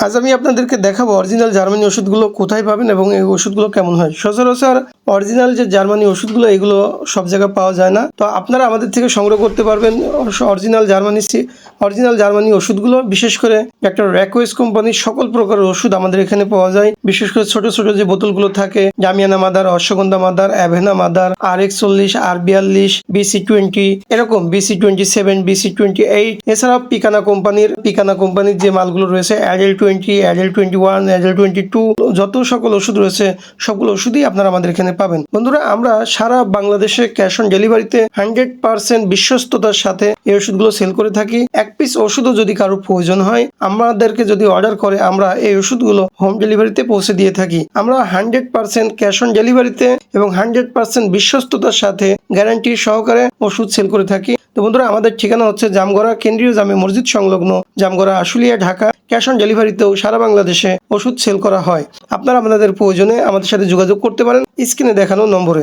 আজ আমি আপনাদেরকে দেখাবো অরিজিনাল জার্মানি ওষুধগুলো কোথায় পাবেন এবং এই ওষুধগুলো কেমন হয়। সচরাচর অরিজিনাল যে জার্মানি ওষুধগুলো, এগুলো সব জায়গায় পাওয়া যায় না। তো আপনারা আমাদের থেকে সংগ্রহ করতে পারবেন অরিজিনাল জার্মানি অরিজিনাল জার্মানি ওষুধগুলো। বিশেষ করে একটা র্যাকওয়েস কোম্পানির সকল প্রকারের ওষুধ আমাদের এখানে পাওয়া যায়। বিশেষ করে ছোট ছোট যে বোতলগুলো থাকে জামিয়ানা mother ashwagandha mother avena mother আর একচল্লিশ আর বিয়াল্লিশ বিসি টোয়েন্টি এরকম BC twenty seven BC twenty eight এছাড়াও পিকানা কোম্পানির পিকানা কোম্পানির যে মালগুলো রয়েছে Adel twenty Adel twenty one Adel twenty two যত সকল ওষুধ রয়েছে, সবগুলো ওষুধই আপনারা আমাদের এখানে পাবেন। বন্ধুরা, আমরা সারা বাংলাদেশে ক্যাশ অন ডেলিভারিতে হান্ড্রেড পার্সেন্ট বিশ্বস্ততার সাথে এই ওষুধগুলো সেল করে থাকি। এক পিস ওষুধও যদি কারও প্রয়োজন হয়, আমাদেরকে যদি অর্ডার করে, আমরা এই ওষুধগুলো হোম ডেলিভারিতে পৌঁছে দিয়ে থাকি। আমরা হান্ড্রেড পার্সেন্ট ক্যাশ অন ডেলিভারিতে এবং হান্ড্রেড পার্সেন্ট বিশ্বস্ততার সাথে গ্যারান্টি সহকারে ওষুধ সেল করে থাকি। তো বন্ধুরা, আমাদের ঠিকানা হচ্ছে জামগড়া কেন্দ্রীয় জামে মসজিদ সংলগ্ন জামগড়া আশুলিয়া, ঢাকা। ক্যাশ অন ডেলিভারিতেও সারা বাংলাদেশে ওষুধ সেল করা হয়। আপনারা আপনাদের প্রয়োজনে আমাদের সাথে যোগাযোগ করতে পারেন। স্ক্রিনে দেখানো নম্বরে।